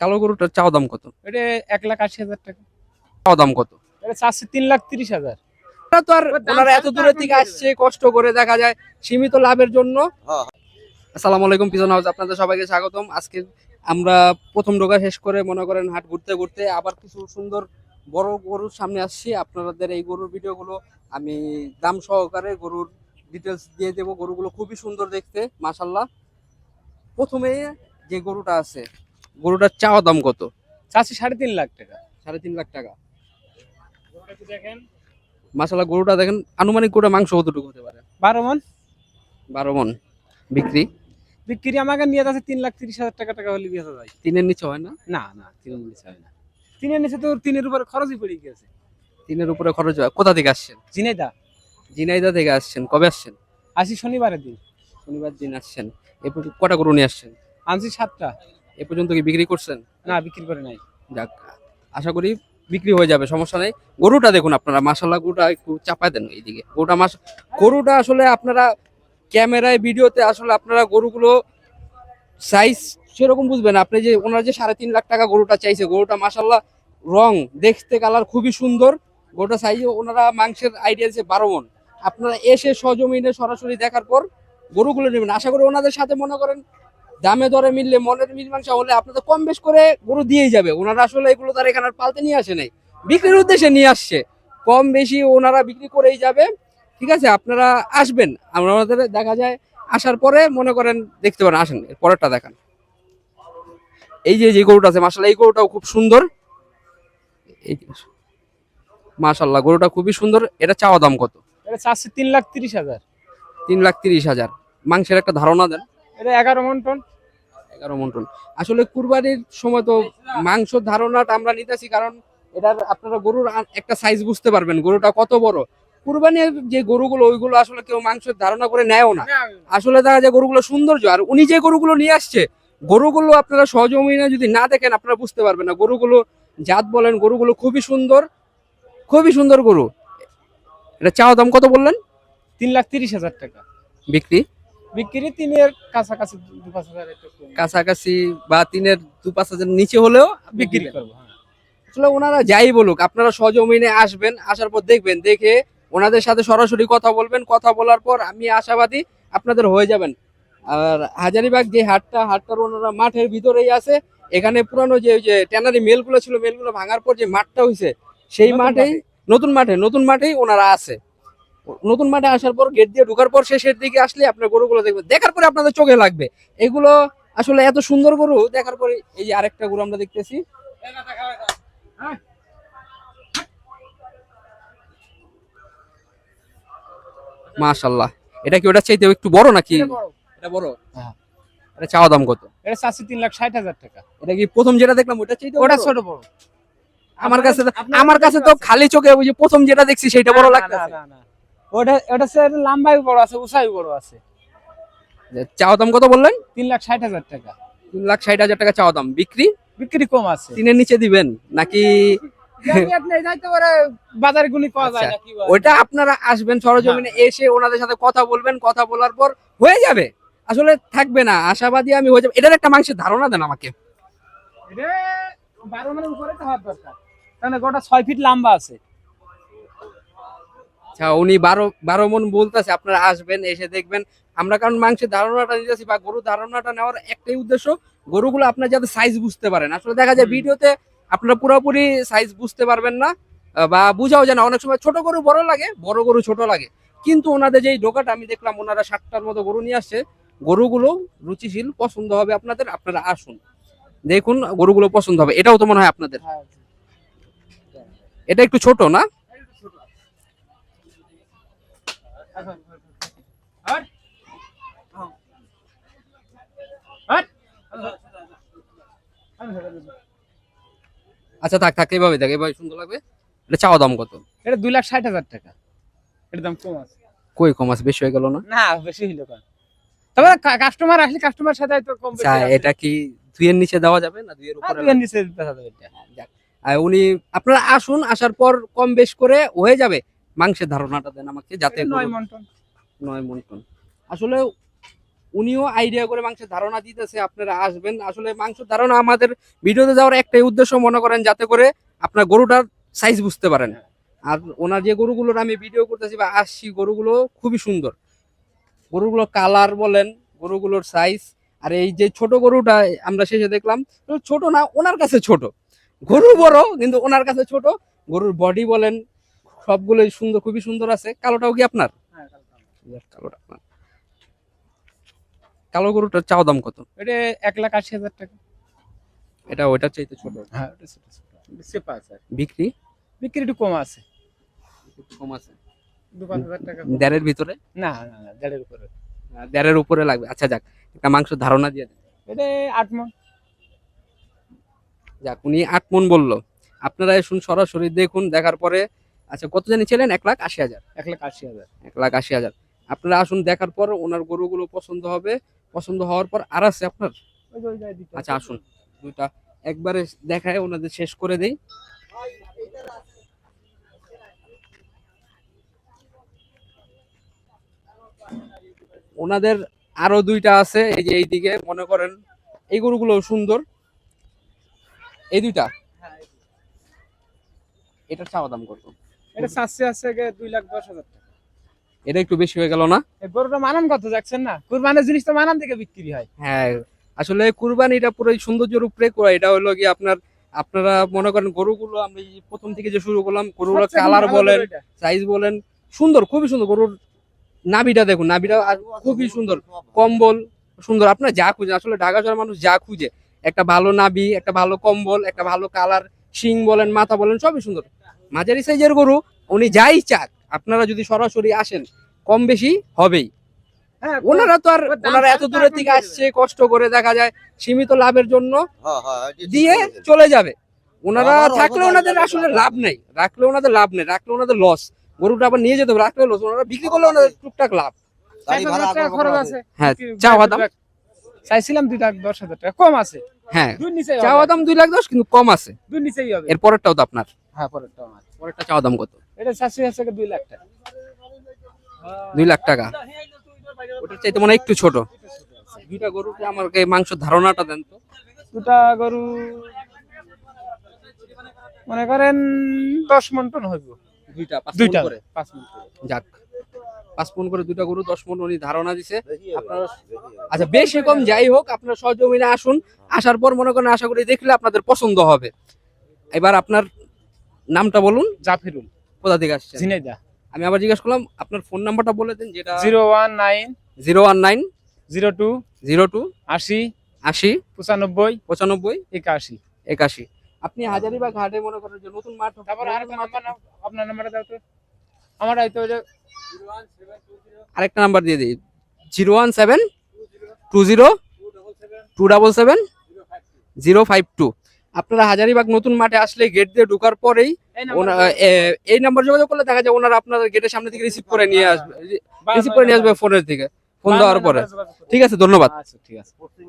কালো গরুটার চাওয়া দাম কত? এটা এক লাখ আশি হাজার টাকা। চাওয়া দাম কত? এটা চারশো তিন লাখ তিরিশ হাজার। তো আর ওনারা এত দূরের থেকে আসছে কষ্ট করে দেখা যায় সীমিত লাভের জন্য। হ্যাঁ। আসসালামু আলাইকুম পিজন হাউস আপনাদের সবাইকে স্বাগতম। আজকে আমরা প্রথম শেষ করে মনে করেন হাট ঘুরতে ঘুরতে আবার কিছু সুন্দর বড় গরুর সামনে আসছি। আপনাদের এই গরুর ভিডিওগুলো আমি দাম সহকারে গরুর ডিটেলস দিয়ে দেবো। গরুগুলো খুবই সুন্দর দেখতে মাশাল্লাহ প্রথমে যে গরুটা আছে গরুটার চাওয়া দাম কত? চারশো সাড়ে তিন লাখ টাকা। সাড়ে তিন লাখ টাকা। দেখেন। মাশাল্লাহ গরুটা দেখেন আনুমানিক গরুটা মাংস কতটুকু হতে পারে? বারো মন। বারো মন। বিক্রি? বিক্রি আমাকে নিয়ে যাচ্ছে তিন লাখ তিরিশ হাজার টাকা টাকা হলে বেচা যায়। তিনের নিচে হয় না? না না তিনের নিচে হয় না। তিনের নিচে তো তিনের উপরে খরচই পড়ে গেছে তিনের উপরে খরচ হয়। কোথা থেকে আসছেন? জিনাইদা জিনাইদা থেকে আসছেন। কবে আসছেন? আসি শনিবারের দিন। শনিবার দিন আসছেন। এরপর কটা গরু নিয়ে আসছেন? আনছি সাতটা। এ পর্যন্ত কি বিক্রি করছেন? না বিক্রি করে নাই। যাক আশা করি বিক্রি হয়ে যাবে সমস্যা নেই। গরুটা দেখুন আপনারা মাসাল্লাহ গরুটা একটু চাপায় দেন এইদিকে। গরুটা মাস গরুটা আসলে আপনারা ক্যামেরায় ভিডিওতে আসলে আপনারা গরুগুলো সাইজ সেরকম বুঝবেন। আপনি যে ওনার যে সাড়ে তিন লাখ টাকা গরুটা চাইছে গরুটা মাসাল্লাহ রং দেখতে কালার খুবই সুন্দর। গরুটা সাইজে ওনারা মাংসের আইডিয়া দিয়েছে বারো মন। আপনারা এসে সজমিনে সরাসরি দেখার পর গরুগুলো নেবেন। আশা করি ওনাদের সাথে মনে করেন দামে দরে মিললে মনের মীমাংসা হলে আপনাদের কম বেশ করে গরু দিয়েই যাবে। ওনারা আসলে এগুলো তার এখানে পালতে নিয়ে আসে নাই। বিক্রির উদ্দেশ্যে নিয়ে আসছে। কম বেশি ওনারা বিক্রি করেই যাবে। ঠিক আছে আপনারা আসবেন। আমাদের দেখা যায় আসার পরে মনে করেন দেখতে পারেন আসেন। এর পরেরটা দেখান। এই যে যে গরুটা আছে মাসাল্লাহ এই গরুটাও খুব সুন্দর। এই মাশাল্লাহ গরুটা খুবই সুন্দর। এটা চাওয়া দাম কত? এটা চারশো তিন লাখ তিরিশ হাজার। তিন লাখ তিরিশ হাজার। মাংসের একটা ধারণা দেন। এটা এগারো মন টন। এগারো মন্টন আসলে কুরবানির সময় তো মাংস ধারণাটা আমরা নিতেছি কারণ এটার আপনারা গরুর একটা সাইজ বুঝতে পারবেন গরুটা কত বড়। কুরবানির যে গরুগুলো ওইগুলো আসলে কেউ মাংসের ধারণা করে নেয়ও না। আসলে দেখা যায় গরুগুলো সৌন্দর্য আর উনি যে গরুগুলো নিয়ে আসছে গরুগুলো আপনারা সহজমিনে যদি না দেখেন আপনারা বুঝতে পারবেন না। গরুগুলো জাত বলেন গরুগুলো খুবই সুন্দর খুবই সুন্দর গরু। এটা চাওয়া দাম কত বললেন? তিন লাখ তিরিশ হাজার টাকা। বিক্রি? বিক্রি তিনের কাছাকাছি দু পাঁচ হাজার কাছাকাছি বা তিনের দু পাঁচ হাজার নিচে হলেও বিক্রি করব হ্যাঁ। আসলে ওনারা যাই বলুক আপনারা সজমিনে আসবেন আসার পর দেখবেন দেখে ওনাদের সাথে সরাসরি কথা বলবেন কথা বলার পর আমি আশাবাদী আপনাদের হয়ে যাবেন। আর হাজারিবাগ যে হাটটা হাটটার ওনারা মাঠের ভিতরেই আছে এখানে পুরানো যে ওই যে ট্যানারি মেলগুলো ছিল মেলগুলো ভাঙার পর যে মাঠটা হয়েছে সেই মাঠেই নতুন মাঠে নতুন মাঠেই ওনারা আছে। নতুন মাঠে আসার পর গেট দিয়ে ঢোকার পর শেষের দিকে আসলে আপনার গরুগুলো দেখবেন দেখার পরে আপনাদের চোখে লাগবে। এগুলো আসলে এত সুন্দর গরু দেখার পরে এই যে আরেকটা গরু আমরা দেখতেছি। মাশাল্লাহ এটা কি ওটা চাইতে একটু বড় নাকি? এটা বড়। হ্যাঁ। এটা চাওয়া দাম কত? এটা তিন লাখ ষাট হাজার টাকা। এটা কি প্রথম যেটা দেখলাম ওটা চাইতে ওটা ছোট বড়। আমার কাছে তো- আমার কাছে তো খালি চোখে ওই যে প্রথম যেটা দেখছি সেটা বড় না, না, না। ওটা ওটা হচ্ছে লম্বাই বড় আছে উঁচাই বড় আছে। চাওয়া দাম কত বললেন? তিন লাখ ষাট হাজার টাকা। তিন লাখ ষাট হাজার টাকা চাওয়া দাম। বিক্রি? বিক্রি কম আছে। তিনের নিচে দিবেন নাকি আচ্ছা? ওইটা আপনারা আসবেন সরজমিনে এসে ওনাদের সাথে কথা বলবেন কথা বলার পর হয়ে যাবে। আসলে থাকবে না আশাবাদী আমি হয়ে যাবে। এটার একটা মাংসের ধারণা দেন আমাকে। বারো মানের উপরে তো হওয়ার দরকার। গোটা ছয় ফিট লম্বা আছে। আচ্ছা উনি বারো বারো মন বলতেছে আপনারা আসবেন এসে দেখবেন। আমরা কারণ মাংসের ধারণাটা নিতেছি বা গরুর ধারণাটা নেওয়ার একটাই উদ্দেশ্য গরুগুলো আপনার যাতে সাইজ বুঝতে পারেন। আসলে দেখা যায় ভিডিওতে আপনারা পুরোপুরি সাইজ বুঝতে পারবেন না বা বুঝাও যায় না। অনেক সময় ছোট গরু বড় লাগে বড় গরু ছোট লাগে। কিন্তু ওনাদের যেই ঢোকাটা আমি দেখলাম ওনারা ষাটটার মতো গরু নিয়ে আসছে। গরুগুলো রুচিশীল পছন্দ হবে আপনাদের আপনারা আসুন। দেখুন গরুগুলো পছন্দ হবে। এটাও তো মনে হয় আপনাদের। এটা একটু ছোট না? আচ্ছা থাক থাক এইভাবে দেখ এভাবে সুন্দর লাগবে। এটা চাওয়া দাম কত? এটা দুই লাখ ষাট হাজার টাকা। এটার দাম কম আছে। কই কম আছে? বেশি হয়ে গেল না? না বেশি হইল কেন? তবে কাস্টমার আসলে কাস্টমার সাথে হয়তো কম বেশি আচ্ছা এটা কি দুইয়ের নিচে দেওয়া যাবে না দুইয়ের আর উপরে দুইয়ের নিচে দেখা যাবে এটা। উনি আপনারা আসুন আসার পর কম বেশ করে হয়ে যাবে। মাংসের ধারণাটা দেন আমাকে যাতে নয় গরু- মন টন। নয় মন আসলে উনিও আইডিয়া করে মাংসের ধারণা দিতেছে আপনারা আসবেন। আসলে মাংসের ধারণা আমাদের ভিডিওতে যাওয়ার একটাই উদ্দেশ্য মনে করেন যাতে করে আপনার গরুটার সাইজ বুঝতে পারেন। আর ওনার যে গরুগুলোর আমি ভিডিও করতেছি বা আসছি গরুগুলো খুবই সুন্দর। গরুগুলো কালার বলেন গরুগুলোর সাইজ আর এই যে ছোট গরুটা আমরা শেষে দেখলাম ছোট না ওনার কাছে ছোট। গরু বড় কিন্তু ওনার কাছে ছোট। গরুর বডি বলেন সবগুলোই সুন্দর খুবই সুন্দর আছে। কালোটাও কি আপনার? হ্যাঁ, কালোটা আপনার। কালো গরুটার চাও দাম কত? এটা এক লাখ আশি হাজার টাকা। এটা ওইটার চাইতে ছোট? হ্যাঁ ওটা ছোট ছোট। আছে বিক্রি? বিক্রি একটু কম আছে। একটু কম আছে। দু পাঁচ হাজার টাকা দেড়ের ভিতরে? না না না দেড়ের উপরে। দেড়ের উপরে লাগবে। আচ্ছা যাক একটা মাংস ধারণা দিয়ে দেন। এটা আট মন। যাক উনি আট মন বলল। আপনারা শুন সরাসরি দেখুন দেখার পরে আচ্ছা কত জানি ছিলেন? এক লাখ আশি হাজার। এক লাখ আশি হাজার। এক লাখ আশি হাজার। আপনারা আসুন দেখার পর ওনার গরুগুলো পছন্দ হবে। পছন্দ হওয়ার পর আর আছে আপনার? আচ্ছা আসুন। দুইটা। একবারে দেখায় ওনাদের শেষ করে দেই। ওনাদের আরও দুইটা আছে এই যে এইদিকে মনে করেন এই গরুগুলো সুন্দর। এই দুইটা? এটার চাওয়া দাম কত? এটা চাচ্ছে আছে দুই লাখ দশ হাজার টাকা। এটা একটু বেশি হয়ে গেল না? গরুটা মানান কত যাচ্ছেন না? কুরবানের জিনিস তো মানান থেকে বিক্রি হয়। হ্যাঁ আসলে কুরবানিটা পুরো সৌন্দর্যের উপরে করা। এটা হলো কি আপনার আপনারা মনে করেন গরুগুলো আমি প্রথম থেকে যে শুরু করলাম গরুগুলো কালার বলেন সাইজ বলেন সুন্দর খুবই সুন্দর। গরুর নাভিটা দেখুন নাভিটা খুবই সুন্দর। কম্বল সুন্দর। আপনার যা খুঁজে আসলে ঢাকা শহরের মানুষ যা খুঁজে। একটা ভালো নাভি একটা ভালো কম্বল একটা ভালো কালার শিং বলেন মাথা বলেন সবই সুন্দর। মাঝারি সাইজের গরু উনি যাই চাক আপনারা যদি সরাসরি আসেন কম বেশি হবেই। হ্যাঁ ওনারা তো আর ওনারা এত দূরের থেকে আসছে কষ্ট করে দেখা যায় সীমিত লাভের জন্য হ্যাঁ, হ্যাঁ, দিয়ে চলে যাবে। ওনারা থাকলে ওনাদের আসলে লাভ নেই রাখলে ওনাদের লাভ নেই রাখলে ওনাদের লস গরুটা আবার নিয়ে যেতে হবে রাখলে লস ওনারা বিক্রি করলে ওনাদের টুকটাক লাভ। হ্যাঁ চাওয়া দাম? চাইছিলাম দুই লাখ দশ হাজার টাকা কম আছে। হ্যাঁ দুই নিচে চাওয়া দাম দুই লাখ দশ কিন্তু কম আছে। দুই নিচেই হবে। এর তো আপনার। হ্যাঁ পরেরটা আমার পরেরটা চাওয়া দাম কত? এটা চাষি আছে দুই লাখ টাকা। দুই লাখ টাকা। ওটার চাইতে মনে একটু ছোট। দুইটা গরুকে আমাকে মাংস ধারণাটা দেন তো। দুটা গরু মনে করেন দশ মন টন হইব। দুইটা দুইটা করে? পাঁচ মন যাক পাঁচ মন করে দুইটা গরু দশ মন উনি ধারণা দিছে। বেশি আপনারা আচ্ছা বেশি কম যাই হোক আপনার সহজমিনে আসুন। আসার পর মনে করেন আশা করি দেখলে আপনাদের পছন্দ হবে। এবার আপনার নামটা বলুন। জাফিরুল। কোথা থেকে আসছেন? ঝিনাইদা। আমি আবার জিজ্ঞাসা করলাম আপনার ফোন নাম্বারটা বলে দেন যেটা zero one nine zero one nine zero two zero two আশি আশি পঁচানব্বই পঁচানব্বই একাশি। একাশি। আপনি হাজারিবাগ ঘাটে মনে করেন যে নতুন মাঠ তারপর আর আপনার নাম্বারটা দাও তো। আমার হয়তো আরেকটা নাম্বার দিয়ে দিই। Zero one seven two zero two double seven zero five two. আপনারা হাজারিবাগ নতুন মাঠে আসলে গেট দিয়ে ঢোকার পরেই এই নাম্বার যোগাযোগ করলে দেখা যায় ওনারা আপনার গেটের সামনে থেকে রিসিভ করে নিয়ে আসবে। রিসিভ করে নিয়ে আসবে ফোনের থেকে ফোন দেওয়ার পরে। ঠিক আছে ধন্যবাদ। আচ্ছা ঠিক আছে।